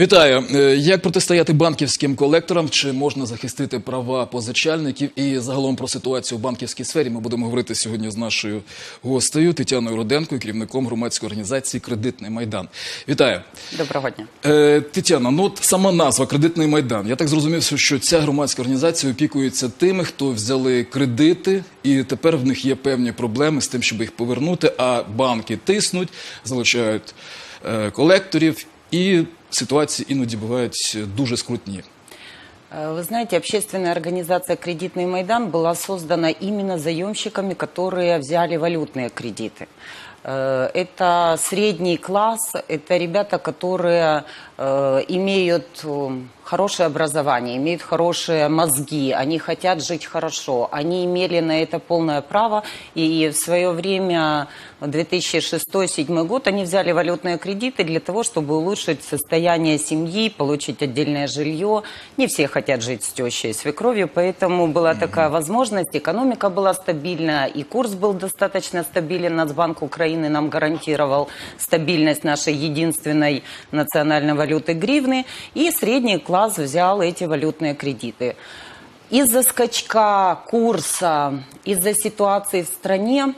Вітаю. Е, Як протистояти банківським колекторам? Чи можна захистити права позичальників? І загалом про ситуацію в банківській сфері ми будемо говорити сьогодні з нашою гостею Тетяною Руденко, керівником громадської організації Кредитний майдан. Вітаю. Доброго дня. Е, Тетяна, ну от сама назва Кредитний майдан. Я так зрозумів, що ця громадська організація опікується тими, хто взяли кредити, і тепер в них є певні проблеми з тим, щоб їх повернути. А банки тиснуть, залучають е, колекторів, і ситуації іноді бувають дуже скрутні. Э, Вы знаете, общественная организация «Кредитный Майдан» была создана именно заемщиками, которые взяли валютные кредиты. Э, Это средний класс, это ребята, которые э, имеют э, хорошее образование, имеют хорошие мозги, они хотят жить хорошо, они имели на это полное право, и в свое время, в 2006-2007 год, они взяли валютные кредиты для того, чтобы улучшить состояние семьи, получить отдельное жилье. Не все хотят жить с тещей свекровью, поэтому была такая возможность, экономика была стабильная, и курс был достаточно стабилен. Нацбанк Украины нам гарантировал стабильность нашей единственной национальной валюты гривны, и средний класс взял эти валютные кредиты. Из-за скачка курса, из-за ситуации в стране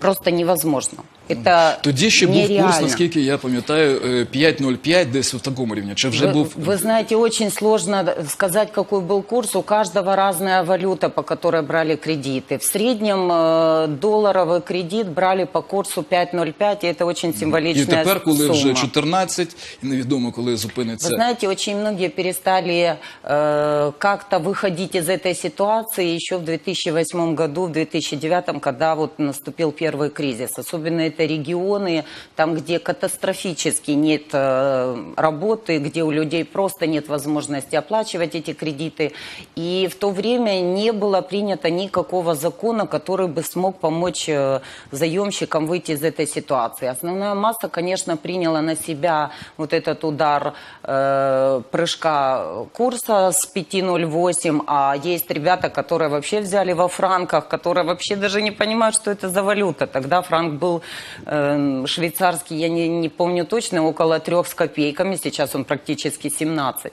просто невозможно. Это Тоді ще був нереально. курс, наскільки я пам'ятаю, е, 5,05, десь в такому рівні. Чи вже Вы, був вы знаете, очень сложно сказать, какой был курс. У каждого разная валюта, по которой брали кредиты. В среднем э, долларовый кредит брали по курсу 5,05, и это очень і символичная тепер, коли сумма. вже 14, і невідомо, коли зупиниться. Вы знаете, очень многие перестали э, как-то выходить из этой ситуации еще в 2008 году, в 2009, когда вот наступил первый кризис. Особенно это регионы, там, где катастрофически нет э, работы, где у людей просто нет возможности оплачивать эти кредиты. И в то время не было принято никакого закона, который бы смог помочь э, заемщикам выйти из этой ситуации. Основная масса, конечно, приняла на себя вот этот удар э, прыжка курса с 5.08, а есть ребята, которые вообще взяли во франках, которые вообще даже не понимают, что это за валюта. Тогда франк был э, швейцарский, я не, не помню точно, около трех с копейками, сейчас он практически 17.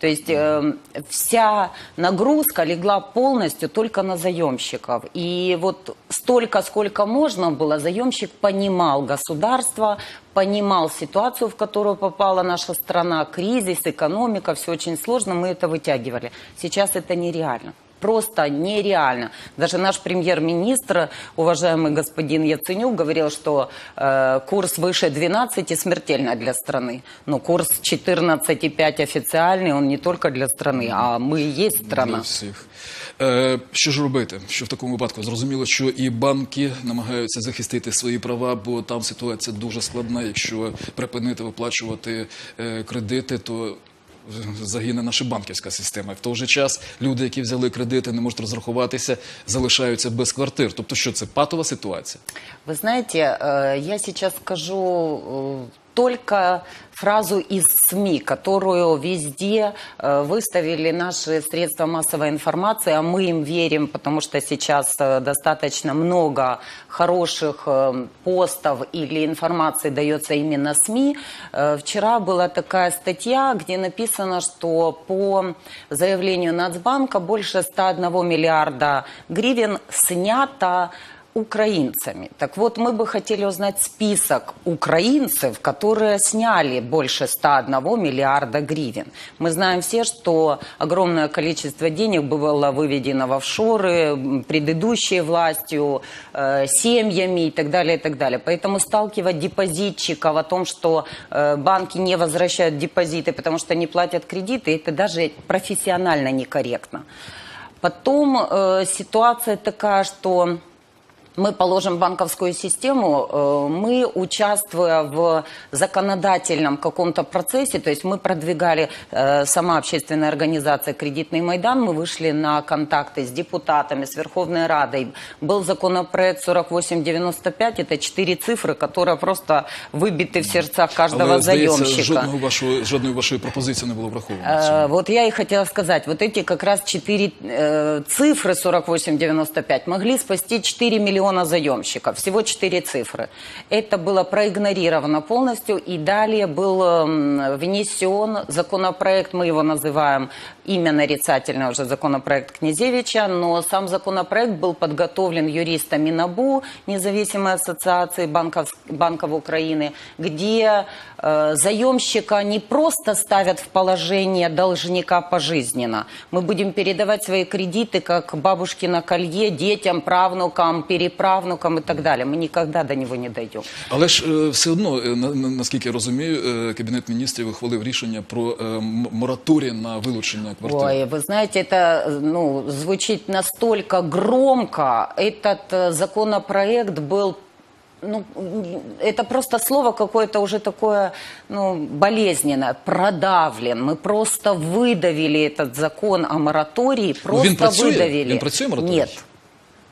То есть э, вся нагрузка легла полностью только на заемщиков. И вот столько, сколько можно было, заемщик понимал государство, понимал ситуацию, в которую попала наша страна, кризис, экономика, все очень сложно, мы это вытягивали. Сейчас это нереально. Просто нереально. Даже наш премьер-министр, уважаемый господин Яценюк, говорил, что э, курс выше 12 смертельно для страны. Но курс 14,5 официальный, он не только для страны, а мы и есть Для страна. всіх. Е, що ж робити? Що в такому випадку? Зрозуміло, що і банки намагаються захистити свої права, бо там ситуація дуже складна. Якщо припинити виплачувати е, кредити, то загине наша банківська система. В той же час люди, які взяли кредити, не можуть розрахуватися, залишаються без квартир. Тобто, що це патова ситуація? Вы знаете, э, я сейчас скажу э, только фразу из СМИ, которую везде э, выставили наши средства массовой информации, а мы им верим, потому что сейчас э, достаточно много хороших э, постов или информации дается именно СМИ. Вчера была такая статья, где написано, что по заявлению Нацбанка больше 101 миллиарда гривен снято украинцами. Так вот, мы бы хотели узнать список украинцев, которые сняли больше 101 миллиарда гривен. Мы знаем все, что огромное количество денег было выведено в офшоры предыдущей властью, э, семьями и так далее, и так далее. Поэтому сталкивать депозитчиков о том, что э, банки не возвращают депозиты, потому что не платят кредиты, это даже профессионально некорректно. Потом э, ситуация такая, что мы положим банковскую систему, э, мы, участвуя в законодательном каком-то процессе, то есть мы продвигали, э, сама общественная организация «Кредитный Майдан», мы вышли на контакты с депутатами, с Верховной Радой. Был законопроект 4895, это четыре цифры, которые просто выбиты в сердцах каждого Але здається, заемщика. жодного вашого жодної вашої пропозиції не було враховано. в Э, цьому. Вот я и хотела сказать, вот эти как раз четыре э, цифры 4895 могли спасти 4 миллиона миллиона заемщиков, всего четыре цифры. Это было проигнорировано полностью, и далее был м, внесен законопроект, мы его называем имя нарицательное уже законопроект Князевича, но сам законопроект был подготовлен юристами НАБУ, независимой ассоциации банков, банков Украины, где э, заемщика не просто ставят в положение должника пожизненно. Мы будем передавать свои кредиты как бабушки на колье детям, правнукам, переправнукам и так далее. Мы никогда до него не дойдем. Але ж е, все одно, е, на- на- наскільки я розумію, е, Кабінет міністрів ухвалив рішення про е, м- мораторій на вилучення квартир. Ой, вы знаете, это ну, звучит настолько громко. Этот э, законопроект был ну, м, это просто слово какое-то уже такое, ну, болезненное, продавлен. Мы просто выдавили этот закон о моратории, просто він працює? выдавили. Він працює, мораторій? Нет.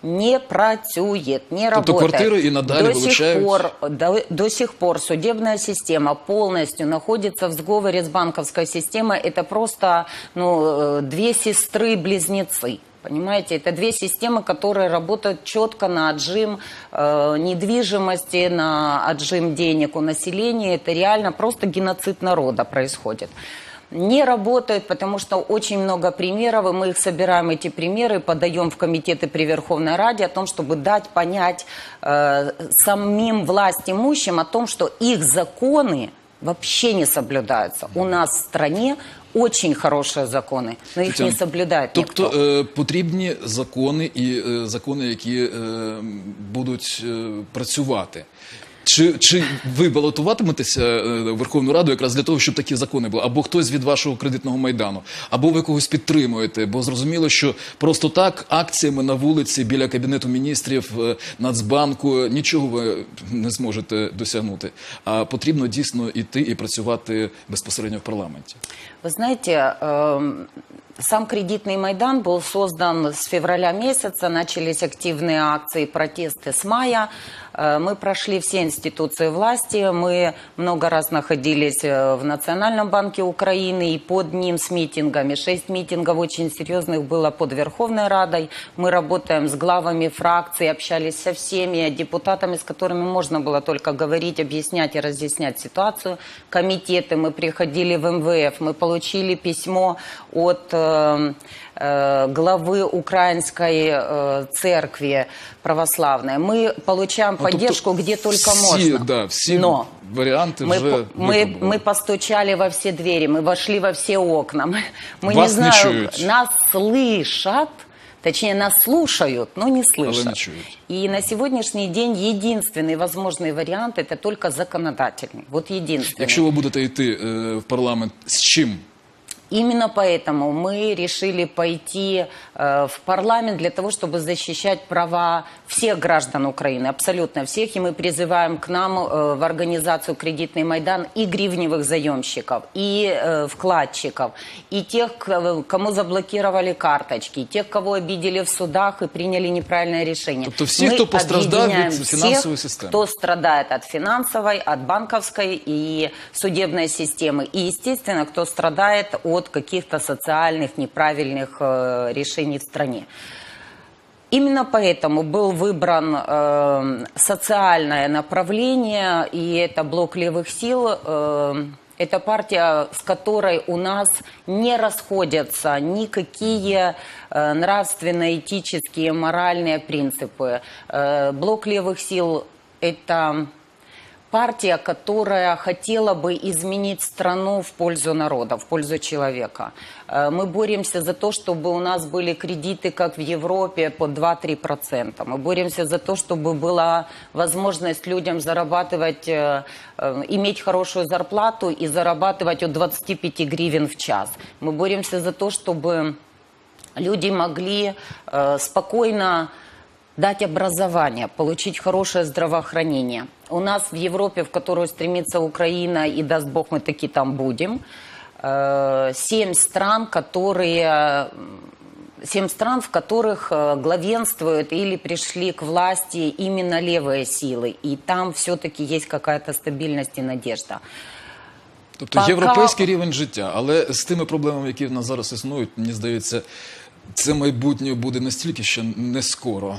Не працює, не работает. квартири і надалі до сих вилучають? пор до, до сих пор судебная система полностью находится в сговоре с банковской системой. Это просто ну, э, две сестры-близнецы. Понимаете, это две системы, которые работают четко на отжим э, недвижимости, на отжим денег у населения. Это реально просто геноцид народа происходит не работают, потому что очень много примеров, и мы их собираем, эти примеры, подаем в комитеты при Верховной Раде о том, чтобы дать понять э, самим власть имущим о том, что их законы вообще не соблюдаются. У нас в стране очень хорошие законы, но их не Тетяна, соблюдает Тобто никто. е, потрібні закони і е, закони, які е, будуть е, працювати. Чи, чи ви балотуватиметеся е, в Верховну Раду якраз для того, щоб такі закони були? Або хтось від вашого кредитного майдану, або ви когось підтримуєте? Бо зрозуміло, що просто так акціями на вулиці біля кабінету міністрів е, Нацбанку нічого ви не зможете досягнути. А потрібно дійсно йти і працювати безпосередньо в парламенті. Вы знаете, эм, сам кредитный Майдан был создан с февраля месяца, начались активные акции, протесты с мая. Э, Мы прошли все институции власти, мы много раз находились э, в Национальном банке Украины и под ним с митингами. Шесть митингов очень серьезных было под Верховной Радой. Мы работаем с главами фракций, общались со всеми депутатами, с которыми можно было только говорить, объяснять и разъяснять ситуацию. Комитеты, мы приходили в МВФ, мы получили письмо от э, главы Украинской э, церкви православной. Мы получаем Ну, тобто поддержку где только всі, можно. Да, всі Но варіанти мы, вже по- мы, випробували. мы постучали во все двери, мы вошли во все окна. Мы, мы Вас не не знаю, чують. нас слышат, точнее нас слушают, но не слышат. не чують. И на сегодняшний день единственный возможный вариант это только законодательный. Вот единственный. Якщо ви будете йти е, в парламент з чим? Именно поэтому мы решили пойти э, в парламент для того, чтобы защищать права всех граждан Украины, абсолютно всех. И мы призываем к нам э, в организацию «Кредитный Майдан» и гривневых заемщиков, и э, вкладчиков, и тех, к- кому заблокировали карточки, и тех, кого обидели в судах и приняли неправильное решение. Тобто всі, Мы хто постраждав від объединяем фінансової всех, системи. кто страдает от финансовой, от банковской и судебной системы. И, естественно, кто страдает от каких-то социальных неправильных э, решений в стране. Именно поэтому был выбран э, социальное направление, и это блок левых сил. э, это партия, с которой у нас не расходятся никакие э, нравственно-этические, моральные принципы. Э, блок левых сил – это партия, которая хотела бы изменить страну в пользу народа, в пользу человека. Э, Мы боремся за то, чтобы у нас были кредиты, как в Европе, по 2-3%. Мы боремся за то, чтобы была возможность людям зарабатывать, э, э, иметь хорошую зарплату и зарабатывать от 25 гривен в час. Мы боремся за то, чтобы люди могли спокойно дать образование, получить хорошее здравоохранение. У нас в Европе, в которую стремится Украина, и даст Бог, мы таки там будем, э, семь стран, которые м, семь стран, в которых э, главенствуют или пришли к власти именно левые силы. И там все-таки есть какая-то стабильность и надежда. Тобто Пока- європейський рівень життя, але з тими проблемами, які в нас зараз існують, мені здається, це майбутнє буде настільки ще не скоро.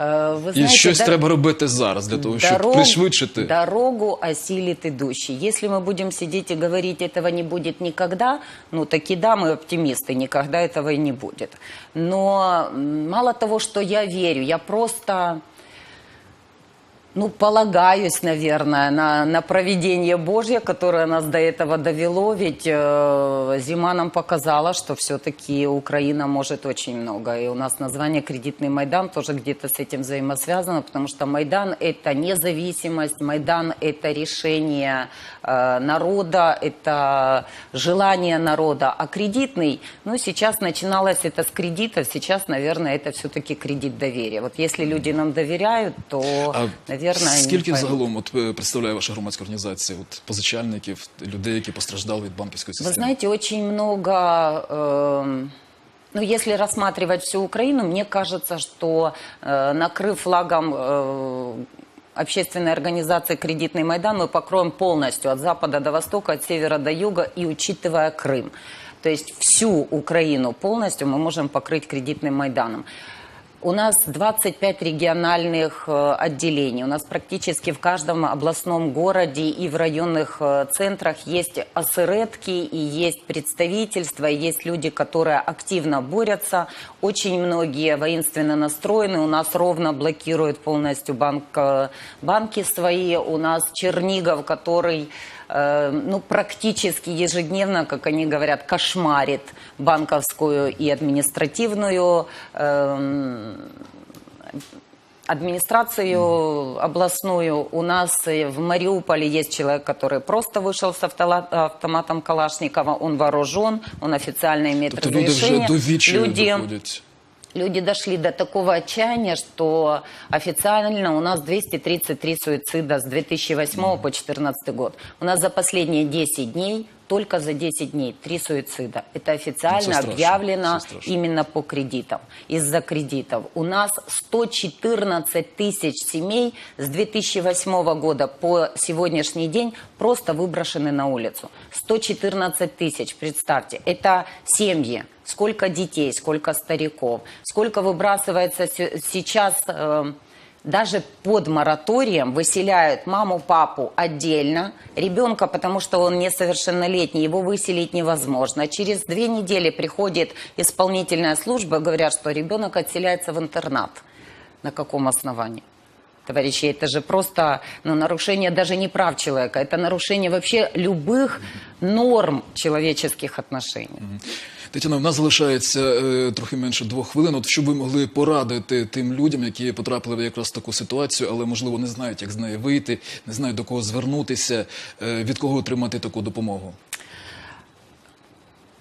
Э, Вы І знаете, щось да- треба робити зараз для того, щоб Дорог- пришвидшити. Дорогу осилит идущий. Если мы будем сидеть и говорить, этого не будет никогда, ну таки да, мы оптимисты, никогда этого и не будет. Но мало того, что я верю, я просто ну, полагаюсь, наверное, на, на проведение Божье, которое нас до этого довело. Ведь э, зима нам показала, что все-таки Украина может очень много. И у нас название «Кредитный Майдан» тоже где-то с этим взаимосвязано, потому что Майдан – это независимость, Майдан – это решение э, народа, это желание народа. А кредитный, ну, сейчас начиналось это с кредитов, сейчас, наверное, это все-таки кредит доверия. Вот если люди нам доверяют, то, наверное, они скільки поймут. загалом от е, представляє ваша громадська організація от позичальників, людей, які постраждали від банківської Вы системи? знаете, очень много... эм, ну, если рассматривать всю Украину, мне кажется, что э, накрыв флагом э, общественной организации «Кредитный Майдан», мы покроем полностью от запада до востока, от севера до юга и учитывая Крым. То есть всю Украину полностью мы можем покрыть «Кредитным Майданом». У нас 25 региональных э, отделений. У нас практически в каждом областном городе и в районных э, центрах есть осыретки и есть представительства, и есть люди, которые активно борются. Очень многие воинственно настроены. У нас ровно блокируют полностью банк, э, банки свои. У нас Чернигов, который э, ну, практически ежедневно, как они говорят, кошмарит банковскую и административную эм, администрацию областную. У нас в Мариуполе есть человек, который просто вышел с автоматом Калашникова. Он вооружен, он официально имеет Тобто люди вже разрешение. до вічі Люди- доходять. Люди дошли до такого отчаяния, что официально у нас 233 суицида с 2008 по 2014 год. У нас за последние 10 дней, только за 10 дней, 3 суицида. Это официально Ну, страшно, объявлено именно по кредитам, из-за кредитов. У нас 114 тысяч семей с 2008 года по сегодняшний день просто выброшены на улицу. 114 тысяч, представьте, это семьи. Сколько детей, сколько стариков, сколько выбрасывается се- сейчас... э, даже под мораторием выселяют маму, папу отдельно, ребенка, потому что он несовершеннолетний, его выселить невозможно. Через две недели приходит исполнительная служба, говорят, что ребенок отселяется в интернат. На каком основании? Товарищи, это же просто ну, нарушение даже не прав человека, это нарушение вообще любых норм человеческих отношений. Тетяна, в нас залишається е, трохи менше двох хвилин. От що ви могли порадити тим людям, які потрапили в якраз таку ситуацію, але можливо не знають, як з неї вийти, не знають до кого звернутися, е, від кого отримати таку допомогу.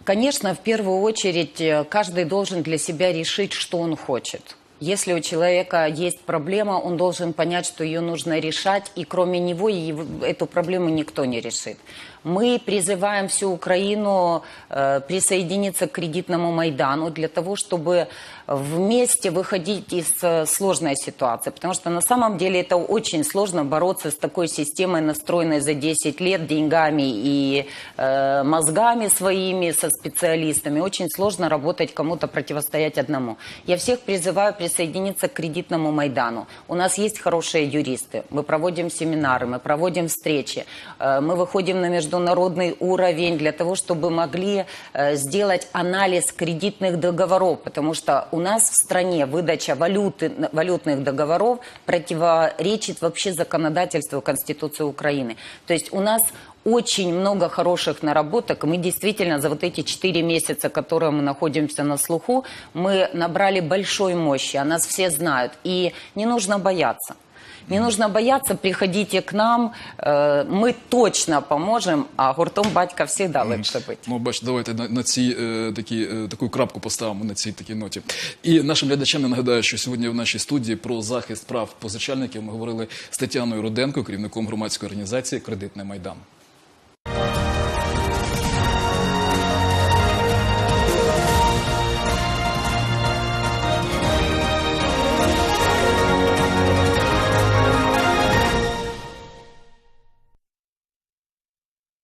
Конечно, в первую очередь э, каждый должен для себя решить, что он хочет. Если у человека есть проблема, он должен понять, что ее нужно решать, и кроме него его- эту проблему никто не решит. Мы призываем всю Украину э, присоединиться к кредитному Майдану для того, чтобы вместе выходить из э, сложной ситуации. Потому что на самом деле это очень сложно бороться с такой системой, настроенной за 10 лет деньгами и э, мозгами своими, со специалистами. Очень сложно работать кому-то, противостоять одному. Я всех призываю присоединиться к кредитному Майдану. У нас есть хорошие юристы. Мы проводим семинары, мы проводим встречи. Э, Мы выходим на международный уровень для того, чтобы могли э, сделать анализ кредитных договоров. Потому что у нас в стране выдача валюты, валютных договоров противоречит вообще законодательству Конституции Украины. То есть у нас очень много хороших наработок. Мы действительно за вот эти четыре месяца, которые мы находимся на слуху, мы набрали большой мощи, а нас все знают. И не нужно бояться. Не нужно бояться, приходите к нам, э, мы точно поможем, а гуртом батька всегда лучше быть. Ну, бачите, давайте на, на цій е, такі, е, таку крапку поставимо на цій такій ноті. І нашим глядачам я нагадаю, що сьогодні в нашій студії про захист прав позичальників ми говорили з Тетяною Руденко, керівником громадської організації Кредитний Майдан.